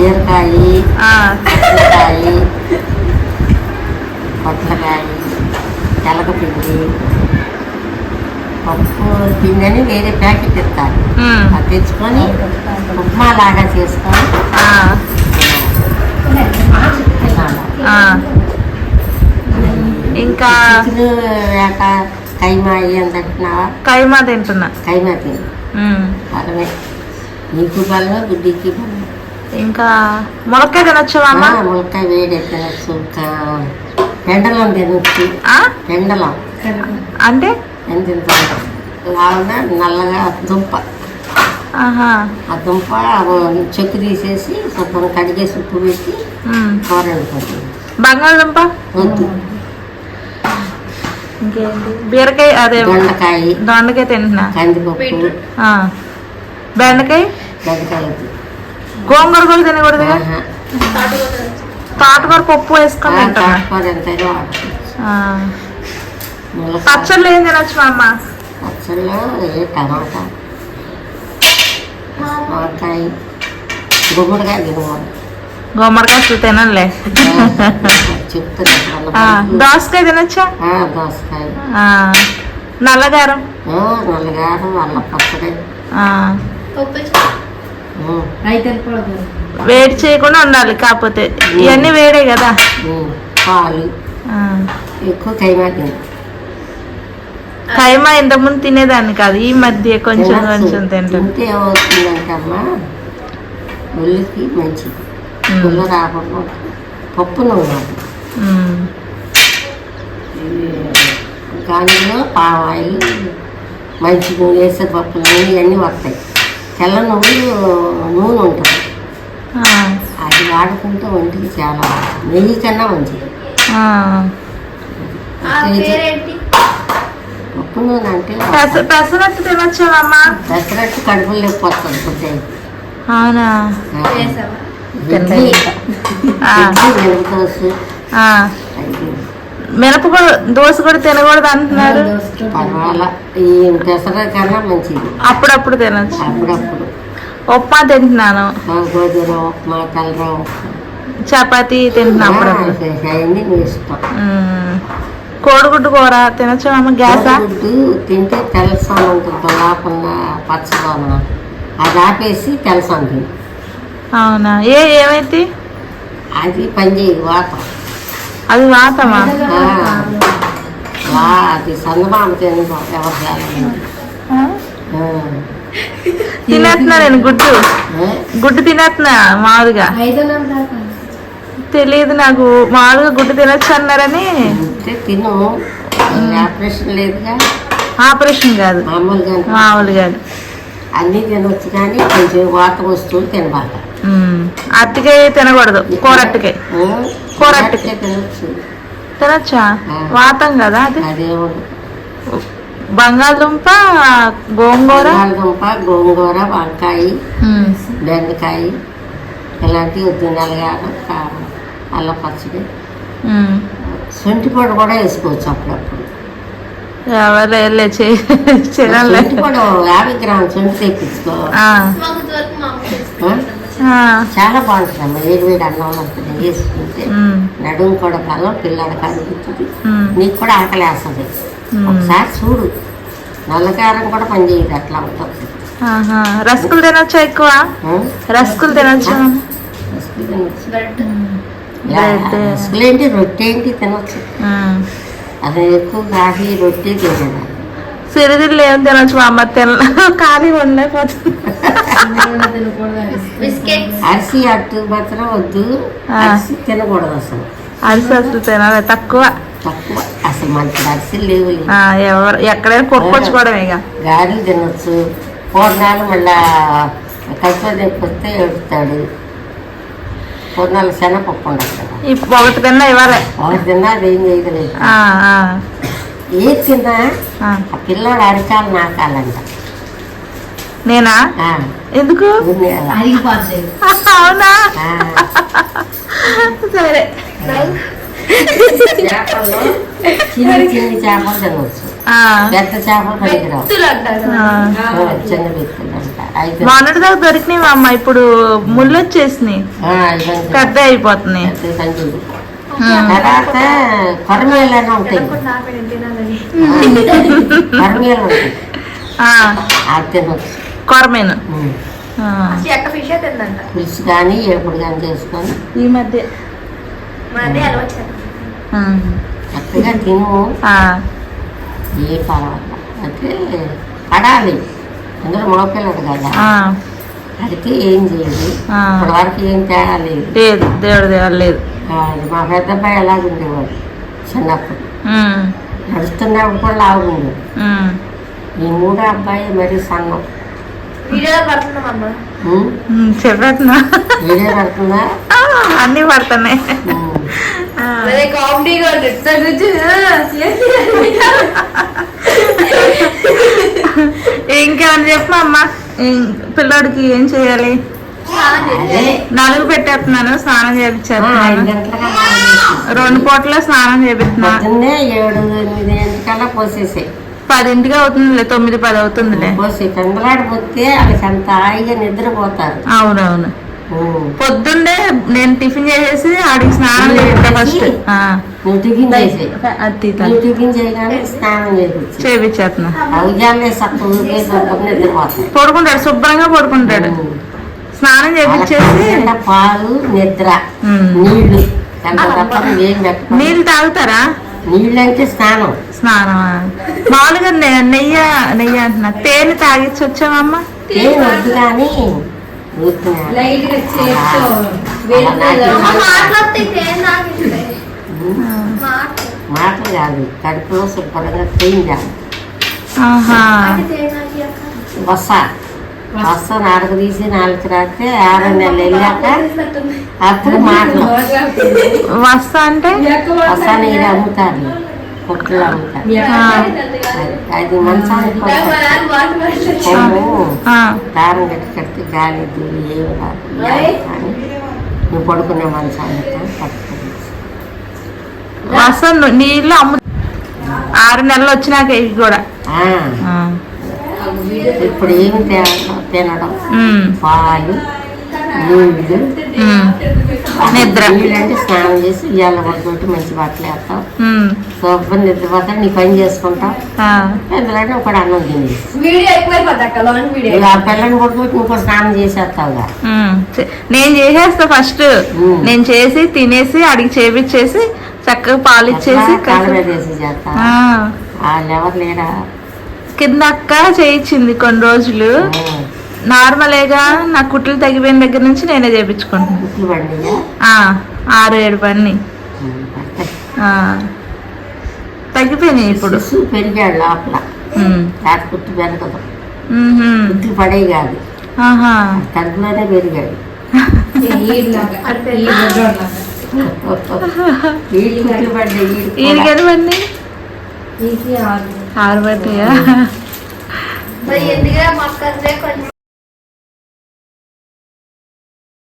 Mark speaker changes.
Speaker 1: బీరకాయ
Speaker 2: ఆ,
Speaker 1: పొట్లకాయ పొట్లకాయ తెలగపిండి పప్పు పిండి అని వేరే ప్యాకెట్ ఇస్తారు. అది తెచ్చుకొని ఉప్మా లాగా చేసుకొని.
Speaker 2: ఇంకా
Speaker 1: కైమా ఏం తింటున్నావా?
Speaker 2: కైమా తింటున్నా.
Speaker 1: కైమా తిని. బలమే నీకు బలమే గుడ్డికి బలమే
Speaker 2: ఇంకా ములక్కాయ తినొచ్చా అమ్మ
Speaker 1: ఆ, ములక్కాయ వేడి తినచ్చు. పెండలం తినచ్చు.
Speaker 2: ఆ?
Speaker 1: పెండలం
Speaker 2: అంటే?
Speaker 1: ఎంత లావుగా నల్లగా దుంప.
Speaker 2: ఆహా.
Speaker 1: ఆ దుంప చెక్కు తీసేసి శుభ్రం కడిగేసి ఉప్పు పెట్టి. కూర వండుకుంటుంది
Speaker 2: బంగాళదుంప?
Speaker 1: వద్దు.
Speaker 2: ఇంకేంటి? బీరకాయ అదే
Speaker 1: దొండకాయ.
Speaker 2: దొండకాయ తింటున్నా.
Speaker 1: కందిపప్పు.
Speaker 2: బెండకాయ?
Speaker 1: దొండకాయ వద్దు
Speaker 2: గోంగూర కూడా తినకూడదుగా. తోటకూర పప్పు వేసుకొని పచ్చళ్ళు ఏం తినొచ్చు మా అమ్మ?
Speaker 1: పచ్చళ్ళు ఏ టమాటా. వంకాయ గుమ్మడికాయ తినకూడదు.
Speaker 2: గుమ్మడికాయ అసలు తినలే దోసకాయ తినొచ్చా?
Speaker 1: ఆ, దోసకాయ.
Speaker 2: నల్లగారం?
Speaker 1: నల్లగారం అల్ల పచ్చడి.
Speaker 2: వేడి చేయకుండా ఉండాలి కాకపోతే ఇవన్నీ వేడే కదా.
Speaker 1: పాలు. ఎక్కువ కైమా తిని
Speaker 2: కైమా ఇంతకుముందు తినేదాన్ని కాదు ఈ మధ్య కొంచెం కొంచెం
Speaker 1: తింటే. ఏమవుతుందంటే అమ్మ ఒళ్ళుకి మంచిది. ఒళ్ళు రాకుండా. పప్పు నూనె. గాలిలో పామాయిల్ మంచి నూనె వేసే పప్పు నూనె ఇవన్నీ వస్తాయి. తెల్ల నువ్వులు నూనె ఉంటుంది.
Speaker 2: ఆ.
Speaker 1: అది వాడుకుంటే ఒంటికి చాలా నెయ్యి కన్నా మంచిది.
Speaker 2: ఆ.
Speaker 1: పప్పు నూనె అంటే
Speaker 2: పెస పెసరట్టు తినొచ్చా అమ్మ
Speaker 1: పెసరట్టు కడుపులో వస్తుంది కొద్దిగా.
Speaker 2: అవునా?
Speaker 1: ఇడ్లీ.
Speaker 2: ఆ.
Speaker 1: ఇడ్లీ మినపదోస
Speaker 2: ఆ.
Speaker 1: అది
Speaker 2: మినప కూడా దోశ కూడా తినకూడదు అంటున్నారు. అప్పుడప్పుడు తినొచ్చు.
Speaker 1: అప్పుడప్పుడు.
Speaker 2: ఉప్మా తింటున్నాను. చపాతీ తింటున్నా అప్పుడప్పుడు.
Speaker 1: అవన్నీ నీ ఇష్టం.
Speaker 2: ఉమ్. కోడిగుడ్డు కూర తినొచ్చా అమ్మ గ్యాసా?
Speaker 1: తింటే తెల్లసాను ఉంటుంది లోపల పచ్చదోన. అది ఆపేసి తిని
Speaker 2: అవునా? ఏ ఏమైతే
Speaker 1: అది పనిచేయదు వాతం
Speaker 2: అది వాతమా
Speaker 1: వా అది
Speaker 2: తినేస్తున్నా నేను గుడ్డు. గుడ్డు తినేస్తున్నా మామూలుగా. తెలియదు నాకు. మామూలుగా గుడ్డు తినొచ్చు అన్నారని.
Speaker 1: తిను. ఆపరేషన్ లేదుగా.
Speaker 2: ఆపరేషన్ కాదు.
Speaker 1: మామూలుగా
Speaker 2: మామూలుగా
Speaker 1: అన్నీ తినొచ్చు కానీ కొంచెం వాత వస్తువులు తినబాక.
Speaker 2: అరటికాయ తినకూడదు. కూరట్టుకాయ కూరట్టుకాయ.
Speaker 1: కూరట్టుకే. తినొచ్చు.
Speaker 2: వాతం కదా అది? బంగాళదుంప గోంగూర?
Speaker 1: బంగాళదుంప గోంగూర వంకాయ. బెండకాయ ఇలాంటివి వద్దు నల్లగారం కారం అల్ల పచ్చడి. సొంటి పొడి కూడా వేసుకోవచ్చు అప్పుడప్పుడు.
Speaker 2: ఎవరు వెళ్ళే చేయాలి
Speaker 1: సొంటి పొడి యాభై గ్రాముల సొంటి తెప్పించుకో. ఆ? చాలా బాగుంటుంది. అమ్మ వేడి వేడి అన్నం ఉంటుంది. వేసుకుంటే నడుము కూడా బలం పిల్లడికి అనిపిస్తుంది నీకు కూడా ఆకలి వేస్తుంది. ఒకసారి చూడు. నల్లకారం కూడా పనిచేయదు అట్లా ఉంటుంది
Speaker 2: రస్కులు తినొచ్చా ఎక్కువ? రస్కులు తినొచ్చా?
Speaker 1: ఏంటి రొట్టె ఏంటి తినొచ్చు. అది ఎక్కువ కాఫీ రొట్టె తినేది
Speaker 2: సిరిదిల్లు ఏం తినొచ్చు మా అమ్మ తిన ఖాళీ ఉండలేకపోతుంది
Speaker 1: అరిసి అట్టు మాత్రం వద్దు. అరిసి తినకూడదు అసలు.
Speaker 2: అరిసి అసలు తినాలి తక్కువ.
Speaker 1: తక్కువ. అసలు మంచి అరిసెలు లేవు
Speaker 2: ఆ, ఎవరు ఎక్కడైనా కొట్టుకొచ్చుకోవడం ఇక.
Speaker 1: గారెలు తినొచ్చు. పూర్ణాలు మళ్ళా కడుపులో తెప్పిస్తే ఎడుతాడు పూర్ణాలు శనగపప్పు ఉండదు
Speaker 2: ఒకటి తిన్నా ఇవ్వాలి.
Speaker 1: ఒకటి తిన్నా అది ఏం పిల్లోడు అరికాలు నాకాలంట.
Speaker 2: నేనా? ఎందుకు. అవునా? సరే.
Speaker 1: చిన్న చిన్న చేపలు తినవచ్చు పెద్ద చేపలు పనికిరావు చిన్న వ్యక్తులు అంట అయితే
Speaker 2: మొన్నటి దాకా దొరికినాయి మా అమ్మ. ఇప్పుడు ముళ్ళు వచ్చేసినాయి. పెద్ద అయిపోతున్నాయి.
Speaker 1: తర్వాత కొరమేలు అని ఉంటాయి కొరమేలు ఉంటాయి.
Speaker 2: ఆ,
Speaker 1: అది తినవచ్చు
Speaker 2: కొరమేను.
Speaker 3: ఫిష్
Speaker 1: కానీ ఎప్పుడు కానీ చేసుకొని.
Speaker 2: ఈ మధ్య.
Speaker 1: చక్కగా తిను.
Speaker 2: ఆ,
Speaker 1: ఏ పర్వాలేదు. అయితే పడాలి. అందరూ మగపిల్లడు కదా.
Speaker 2: ఆ,
Speaker 1: అడిగితే ఏం చేయదు.
Speaker 2: ఆ.
Speaker 1: ఇప్పటి వరకు ఏం తేడా లేదు.
Speaker 2: లేదు దేవుడు దేవుడు లేదు.
Speaker 1: మా పెద్ద అబ్బాయి ఎలాగ ఉండేవాడు చిన్నప్పుడు నడుస్తున్నప్పుడు కూడా లాగుండేది
Speaker 2: ఉమ్,
Speaker 1: ఈ మూడో అబ్బాయి మరి సన్నం.
Speaker 3: వీడియోలో
Speaker 2: చెప్పేస్తున్నా.
Speaker 1: వీడియో పడుతుందా?
Speaker 2: అన్నీ పడుతున్నాయి.
Speaker 1: ఉమ్.
Speaker 2: ఆ,
Speaker 3: అదే కామెడీగా
Speaker 2: ఇంకేమన్నా చెప్పు అమ్మ. ఇం- పిల్లోడికి ఏం చేయాలి? నలుగు పెట్టేస్తున్నాను స్నానం చేపించేస్తున్నాను. రెండు పూటల స్నానం చేపిస్తున్నా.
Speaker 1: పొద్దున్నే ఏడు ఎనిమిది గంటకల్లా పోసేసాయి.
Speaker 2: పదింటికి అవుతుందిలే తొమ్మిది పది అవుతుందిలే.
Speaker 1: పోసి పెందలాడిపోతే వాళ్ళకి అంత హాయిగా నిద్రపోతారు.
Speaker 2: అవునవును. పొద్దున్నే నేను టిఫిన్ చేసేసి ఆడికి స్నానం చేపిస్తా ఫస్ట్. ఆ.
Speaker 1: నువ్వు టిఫిన్ చేసి
Speaker 2: అది తీతాను
Speaker 1: నువ్వు టిఫిన్ చేయగానే స్నానం చేయించు
Speaker 2: చేపించేస్తున్నా
Speaker 1: ఉదయాన్నే సత్తు ఊపేసి ఒక్కరు నిద్రపోతాయి.
Speaker 2: పడుకుంటాడు శుభ్రంగా పడుకుంటాడు. స్నానం చేపించేసి
Speaker 1: పాలు నిద్ర. నీళ్ళు
Speaker 2: నీళ్ళు తాగుతారా
Speaker 1: నీళ్ళు అంటే స్నానం.
Speaker 2: స్నానమా? మామూలుగా నెయ్యి నెయ్యి అంటున్నా తేనె తాగిచ్చి వచ్చామమ్మ
Speaker 1: ఏం వద్దు కానీ. మాటలు కాదు కడుపులో శుభ్రంగా క్లీన్ చేయాలి
Speaker 2: ఆహా
Speaker 1: వస వస నాలుగు తీసి నాలుగు రాస్తే ఆరు నెలలు వెళ్ళాక అప్పుడు మాటలు.
Speaker 2: వస్తా అంటే?
Speaker 1: వస నీరు అమ్ముతారు కుక్కలు అమ్ముతారు అది-
Speaker 2: ఆ,
Speaker 1: దారం కట్టి కడితే గాలి ఏమి రాదు నువ్వు పడుకునే మంచానికి పట్టుకోవచ్చు
Speaker 2: వస్తా నీళ్ళు అమ్ము ఆరు నెలలు వచ్చినాక ఇవి కూడా.
Speaker 1: ఆ,
Speaker 2: ఆ,
Speaker 1: ఇప్పుడు ఏమి తినడం? పాలు నీళ్ళు
Speaker 2: ఉమ్, నిద్ర.
Speaker 1: అంటే స్నానం చేసి ఇవాళ పడుకుంటే మంచి బట్టలు వేస్తావు
Speaker 2: ఉమ్,
Speaker 1: శుభ్రం నిద్రపోతా నీ పని చేసుకుంటావు
Speaker 2: ఆ,
Speaker 1: ఎందుకంటే ఒకటి అన్నం తినేసి. ఆ పిల్లని పడుకుంటే ఇంకో స్నానం చేసేస్తావుగా
Speaker 2: నేను చేసేస్తా ఫస్ట్. నేను చేసి తినేసి అడిగి చేపిచ్చేసి చక్కగా పాలు ఇచ్చేసి
Speaker 1: మీద వేసి చేస్తా
Speaker 2: ఆ,
Speaker 1: వాళ్ళు ఎవరు లేరా
Speaker 2: కింద అక్క చేయించింది కొన్ని రోజులు. నార్మలేగా నా కుట్లు తగ్గిపోయిన దగ్గర నుంచి నేనే ఆ, ఆరు ఏడు పని తగ్గిపోయినాయి ఇప్పుడు.
Speaker 1: పెరిగాడు లోపల. కుట్టు పెరగదు కుట్లు పడే కాదు.
Speaker 2: ఆహా,
Speaker 1: కడుపులోనే పెరిగాడు. వీళ్ళు కుట్లు పడ్డాయి వీడికి కూడా.
Speaker 2: ఆరు. పడ్డాయా
Speaker 3: మరి ఎందుకంటే మొక్కలే కొంచెం?